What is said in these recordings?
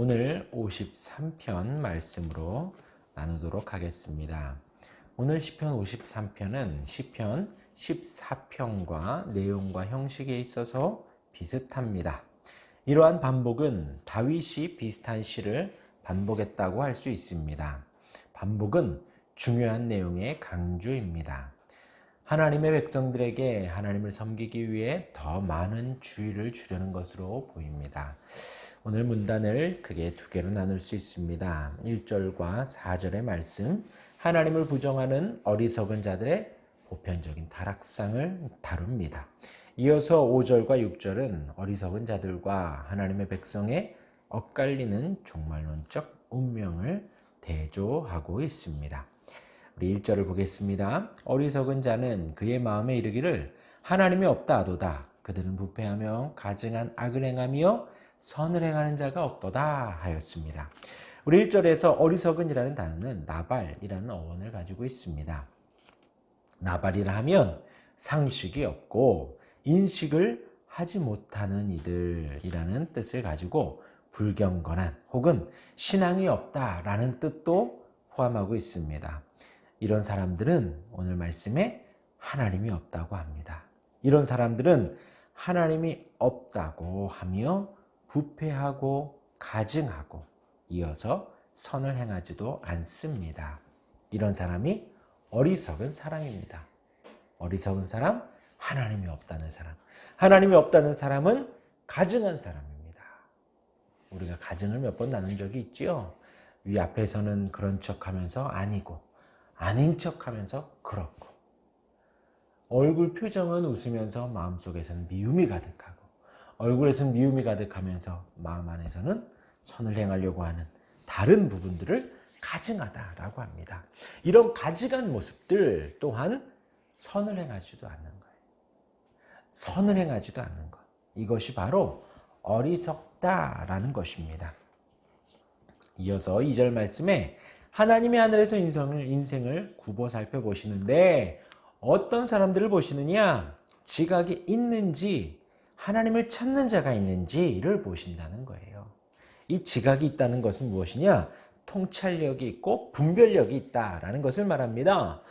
오늘 53편 말씀으로 나누도록 하겠습니다. 오늘 시편 53편은 시편 14편과 내용과 형식에 있어서 비슷합니다. 이러한 반복은 다윗이 비슷한 시를 반복했다고 할 수 있습니다. 반복은 중요한 내용의 강조입니다. 하나님의 백성들에게 하나님을 섬기기 위해 더 많은 주의를 주려는 것으로 보입니다. 오늘 문단을 크게 두 개로 나눌 수 있습니다. 1절과 4절의 말씀, 하나님을 부정하는 어리석은 자들의 보편적인 타락상을 다룹니다. 이어서 5절과 6절은 어리석은 자들과 하나님의 백성의 엇갈리는 종말론적 운명을 대조하고 있습니다. 우리 1절을 보겠습니다. 어리석은 자는 그의 마음에 이르기를 하나님이 없다 하도다. 그들은 부패하며 가증한 악을 행하며 선을 행하는 자가 없도다 하였습니다. 우리 1절에서 어리석은이라는 단어는 나발이라는 어원을 가지고 있습니다. 나발이라 하면 상식이 없고 인식을 하지 못하는 이들이라는 뜻을 가지고 불경건한 혹은 신앙이 없다라는 뜻도 포함하고 있습니다. 이런 사람들은 오늘 말씀에 하나님이 없다고 합니다. 이런 사람들은 하나님이 없다고 하며 부패하고 가증하고 이어서 선을 행하지도 않습니다. 이런 사람이 어리석은 사람입니다. 어리석은 사람, 하나님이 없다는 사람. 하나님이 없다는 사람은 가증한 사람입니다. 우리가 가증을 몇 번 나눈 적이 있지요. 위 앞에서는 그런 척 하면서 아니고, 아닌 척 하면서 그렇고, 얼굴 표정은 웃으면서 마음속에서는 미움이 가득하고, 얼굴에서는 미움이 가득하면서 마음 안에서는 선을 행하려고 하는 다른 부분들을 가증하다라고 합니다. 이런 가증한 모습들 또한 선을 행하지도 않는 거예요. 선을 행하지도 않는 것. 이것이 바로 어리석다라는 것입니다. 이어서 2절 말씀에 하나님의 하늘에서 인생을, 인생을 굽어 살펴보시는데 어떤 사람들을 보시느냐? 지각이 있는지 하나님을 찾는 자가 있는지를 보신다는 거예요. 이 지각이 있다는 것은 무엇이냐? 통찰력이 있고 분별력이 있다라는 것을 말합니다.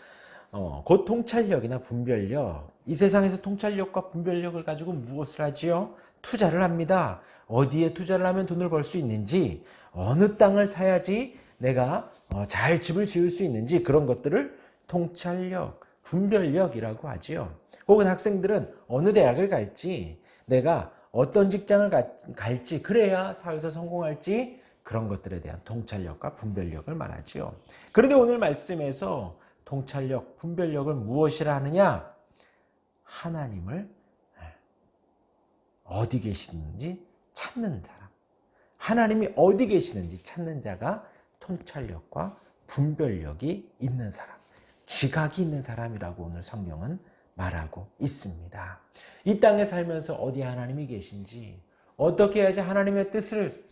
어, 곧 통찰력이나 분별력. 이 세상에서 통찰력과 분별력을 가지고 무엇을 하지요? 투자를 합니다. 어디에 투자를 하면 돈을 벌 수 있는지, 어느 땅을 사야지 내가 어, 잘 집을 지을 수 있는지 그런 것들을 통찰력, 분별력이라고 하지요. 혹은 학생들은 어느 대학을 갈지, 내가 어떤 직장을 갈지, 그래야 사회에서 성공할지 그런 것들에 대한 통찰력과 분별력을 말하지요. 그런데 오늘 말씀에서 통찰력, 분별력을 무엇이라 하느냐? 하나님을 어디 계시는지 찾는 사람. 하나님이 어디 계시는지 찾는 자가 통찰력과 분별력이 있는 사람. 지각이 있는 사람이라고 오늘 성경은 말하고 있습니다. 이 땅에 살면서 어디 하나님이 계신지, 어떻게 해야지 하나님의 뜻을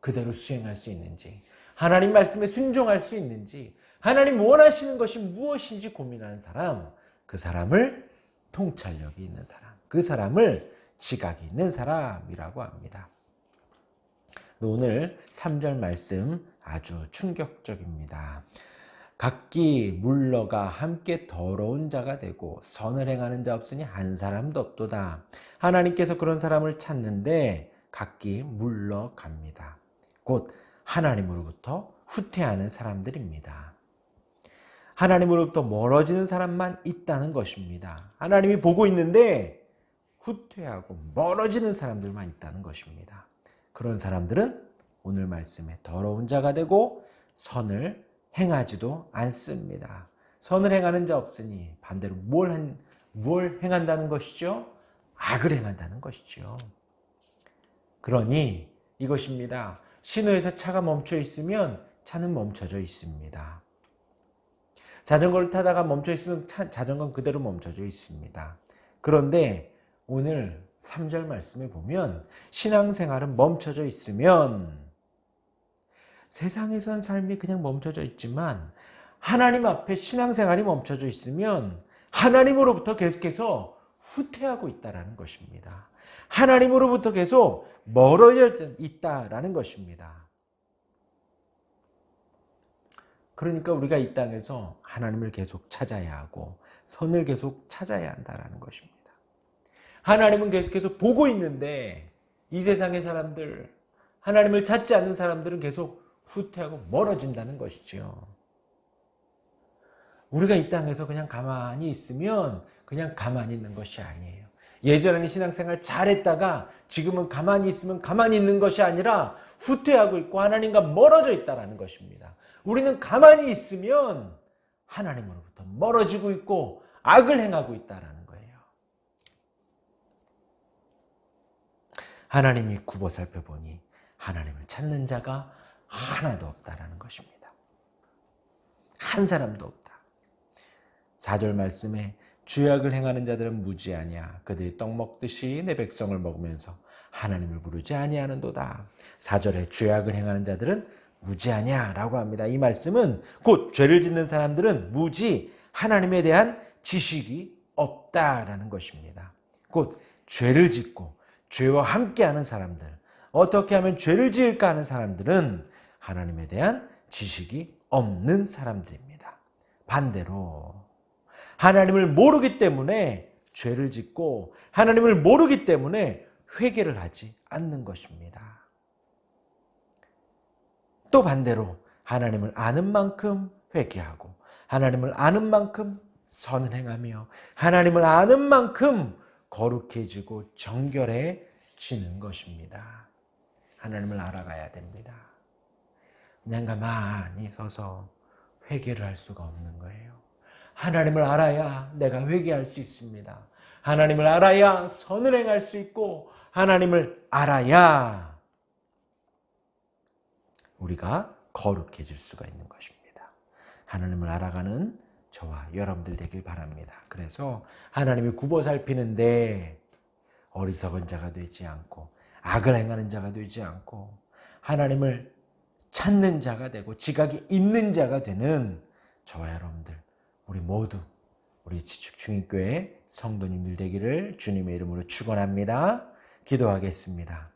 그대로 수행할 수 있는지, 하나님 말씀에 순종할 수 있는지, 하나님 원하시는 것이 무엇인지 고민하는 사람, 그 사람을 통찰력이 있는 사람, 그 사람을 지각이 있는 사람이라고 합니다. 오늘 3절 말씀 아주 충격적입니다. 각기 물러가 함께 더러운 자가 되고 선을 행하는 자 없으니 한 사람도 없도다. 하나님께서 그런 사람을 찾는데 각기 물러갑니다. 곧 하나님으로부터 후퇴하는 사람들입니다. 하나님으로부터 멀어지는 사람만 있다는 것입니다. 하나님이 보고 있는데 후퇴하고 멀어지는 사람들만 있다는 것입니다. 그런 사람들은 오늘 말씀에 더러운 자가 되고 선을 행하지도 않습니다. 선을 행하는 자 없으니 반대로 뭘, 한, 뭘 행한다는 것이죠? 악을 행한다는 것이죠. 그러니 이것입니다. 신호에서 차가 멈춰 있으면 차는 멈춰져 있습니다. 자전거를 타다가 멈춰 있으면 차, 자전거는 그대로 멈춰져 있습니다. 그런데 오늘 3절 말씀에 보면 신앙생활은 멈춰져 있으면 세상에선 삶이 그냥 멈춰져 있지만 하나님 앞에 신앙생활이 멈춰져 있으면 하나님으로부터 계속해서 후퇴하고 있다라는 것입니다. 하나님으로부터 계속 멀어져 있다라는 것입니다. 그러니까 우리가 이 땅에서 하나님을 계속 찾아야 하고 선을 계속 찾아야 한다라는 것입니다. 하나님은 계속해서 보고 있는데 이 세상의 사람들 하나님을 찾지 않는 사람들은 계속 후퇴하고 멀어진다는 것이죠. 우리가 이 땅에서 그냥 가만히 있으면 그냥 가만히 있는 것이 아니에요. 예전에는 신앙생활 잘했다가 지금은 가만히 있으면 가만히 있는 것이 아니라 후퇴하고 있고 하나님과 멀어져 있다라는 것입니다. 우리는 가만히 있으면 하나님으로부터 멀어지고 있고 악을 행하고 있다라는 거예요. 하나님이 굽어 살펴보니 하나님을 찾는 자가 하나도 없다라는 것입니다. 한 사람도 없다. 4절 말씀에 죄악을 행하는 자들은 무지하냐 그들이 떡 먹듯이 내 백성을 먹으면서 하나님을 부르지 아니하는도다. 4절에 죄악을 행하는 자들은 무지하냐라고 합니다. 이 말씀은 곧 죄를 짓는 사람들은 무지 하나님에 대한 지식이 없다라는 것입니다. 곧 죄를 짓고 죄와 함께하는 사람들 어떻게 하면 죄를 지을까 하는 사람들은 하나님에 대한 지식이 없는 사람들입니다. 반대로 하나님을 모르기 때문에 죄를 짓고 하나님을 모르기 때문에 회개를 하지 않는 것입니다. 또 반대로 하나님을 아는 만큼 회개하고 하나님을 아는 만큼 선을 행하며 하나님을 아는 만큼 거룩해지고 정결해지는 것입니다. 하나님을 알아가야 됩니다. 그냥 가만히 서서 회개를 할 수가 없는 거예요. 하나님을 알아야 내가 회개할 수 있습니다. 하나님을 알아야 선을 행할 수 있고 하나님을 알아야 우리가 거룩해질 수가 있는 것입니다. 하나님을 알아가는 저와 여러분들 되길 바랍니다. 그래서 하나님이 굽어 살피는데 어리석은 자가 되지 않고 악을 행하는 자가 되지 않고 하나님을 찾는 자가 되고 지각이 있는 자가 되는 저와 여러분들 우리 모두 우리 지축중인교회 성도님들 되기를 주님의 이름으로 축원합니다. 기도하겠습니다.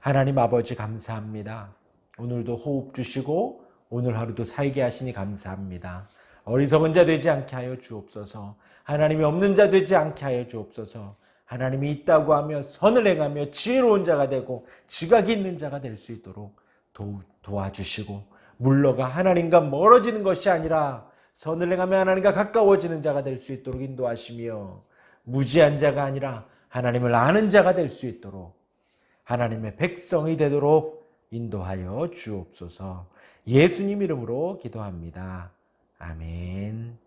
하나님 아버지 감사합니다. 오늘도 호흡 주시고 오늘 하루도 살게 하시니 감사합니다. 어리석은 자 되지 않게 하여 주옵소서. 하나님이 없는 자 되지 않게 하여 주옵소서. 하나님이 있다고 하며 선을 행하며 지혜로운 자가 되고 지각이 있는 자가 될 수 있도록 도, 도와주시고 물러가 하나님과 멀어지는 것이 아니라 선을 행하며 하나님과 가까워지는 자가 될 수 있도록 인도하시며 무지한 자가 아니라 하나님을 아는 자가 될 수 있도록 하나님의 백성이 되도록 인도하여 주옵소서 예수님 이름으로 기도합니다. 아멘.